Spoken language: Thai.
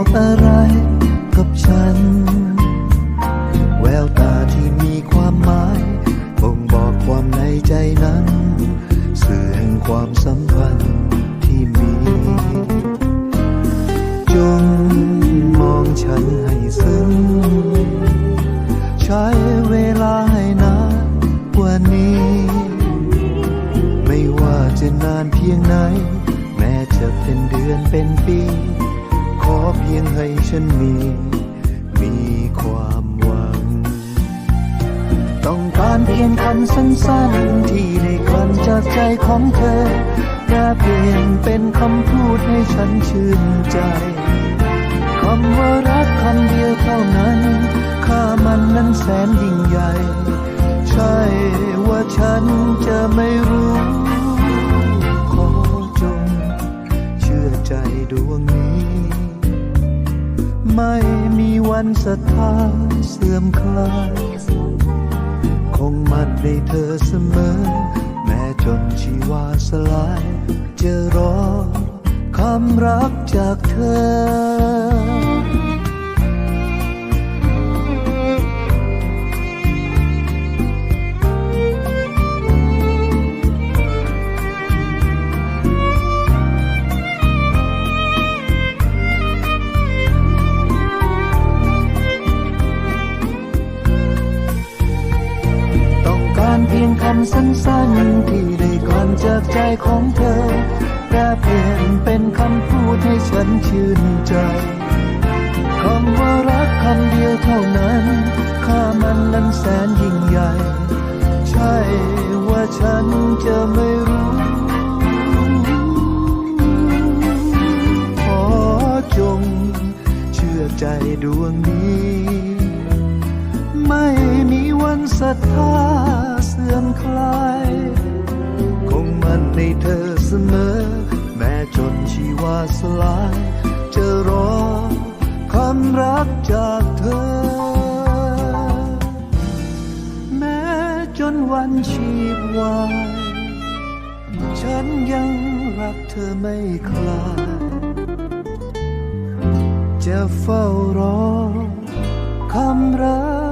อกอะไรกับฉัน แววตาที่มีความหมาย บ่งบอกความในใจนั้น สื่อแห่งความสัมพันธ์ที่มี จงมองฉันให้ซึ้ง ใช้เวลาให้นานกว่านี้ ไม่ว่าจะนานเพียงไหน แม้จะเป็นเดือนเป็นปี อเพียงให้ฉันมี มีความหวัง ต้องการเพียงคำสั้นๆ ที่ได้กลั่นจากใจของเธอแปลเปลี่ยนเป็นคำพูดให้ฉันชื่นใจคำว่ารักคำเดียวเท่านั้น ค่ามันนั้นแสนยิ่งใหญ่ ใช่ว่าฉันจะไม่รู้ ไม่มีวันศรัทธาเสื่อมคลายคงมั่นในเธอเสมอ แม้จนชีวาสลาย จะรอคำรักจากเธอำสั้นๆที่ได้กลั่นจากใจของเธอแปลเปลี่ยนเป็นคำพูดให้ฉันชื่นใจคำว่ารักคำเดียวเท่านั้น ค่ามันนั้นแสนยิ่งใหญ่ ใช่ว่าฉันจะไม่รู้ ขอจง เชื่อใจดวงนี้ ไม่มีวันศรัทธาเสื่อม ลาย จะรอคำรักจากเธอ แม้จนวันชีพวายฉันยังรักเธอไม่คลาย จะเฝ้ารอคำรัก